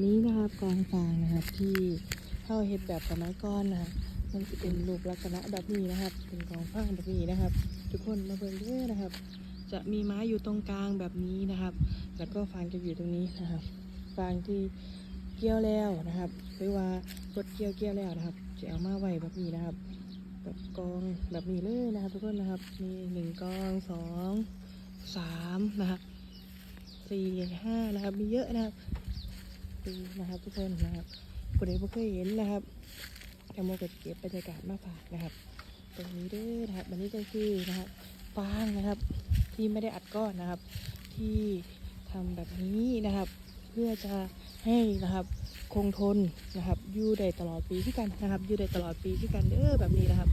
นี้นะครับกองฟางนะครับที่เข้าเฮ็ดแบบสมัยก่อนนะครับมันจะเป็นรูปลักษณะแบบนี้นะครับ เป็นกองฟางแบบนี้นะครับ ทุกคนมาเบิ่งเด้อนะครับ จะมีไม้อยู่ตรงกลางแบบนี้นะครับ แล้วก็ฟางจะอยู่ตรงนี้นะครับ ฟางที่เกี่ยวแล้วนะครับ หรือว่ารถเกี่ยวเกี่ยวแล้วนะครับจะเอามาไว้แบบนี้นะครับแบบกองแบบนี้เลยนะครับ ทุกคนนะครับ มีหนึ่งกองสองสามนะครับสี่ห้านะครับ มีเยอะนะครับ ดูนะครับทุกคนนะครับคนใดบ่เคยเห็นนะครับแตงโมก็จะเก็บบรรยากาศมาฝากนะครับ ตรงนี้ด้อนะครับอันนี้ก็คือนะครับฟางนะครับ ที่ไม่ได้อัดก้อนนะครับ ที่ทำแบบนี้นะครับ เพื่อจะให้นะครับคงทนนะครับอยู่ได้ตลอดปีที่กันนะครับอยู่ได้ตลอดปีที่กันเด้อแบบนี้นะครับ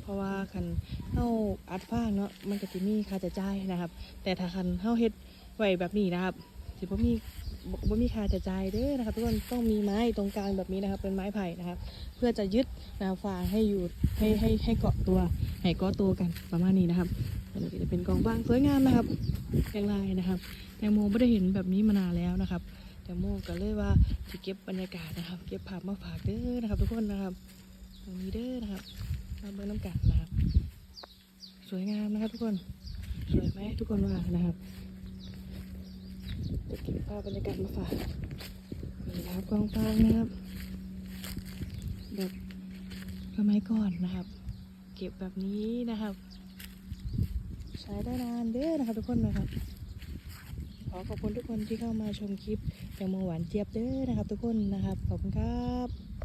เพราะว่าคันเฮาอัดฟางเนาะมันก็จะมีค่าใช้จ่ายนะครับ แต่ถ้าคันเฮาเฮ็ดไว้แบบนี้นะครับสิบ่มี บ่มีคาใช้จ่ายเด้อนะครับทุกคนต้องมีไม้ตรงกลางแบบนี้นะครับ เป็นไม้ไผ่นะครับ เพื่อจะยึดแนวฟางให้อยู่ให้ให้ให้เกาะตัวให้เกาะตัวกันประมาณนี้นะครับอันนี้จะเป็นกองฟางสวยงามนะครับแรงลายนะครับแตงโมไม่ได้เห็นแบบนี้มานานแล้วนะครับแตงโมก็เลยว่าจะเก็บบรรยากาศนะครับ เก็บภาพมาฝากเด้อนะครับ ทุกคนนะครับตรงนี้เด้อนะครับมาเบิ่งน้ำกันนะครับ สวยงามนะครับทุกคนสวยไหมทุกคนว่านะครับ ภาพบรรยากาศมาฝากนี่นะครับกองฟางนะครับแบบสมัยก่อนนะครับ เก็บแบบนี้นะครับ ใช้ได้นานเด้อนะครับทุกคนนะครับขอขอบคุณทุกคนที่เข้ามาชมคลิปแตงโมหวานเจี๊ยบเด้อนะครับ ทุกคนนะครับขอบคุณครับ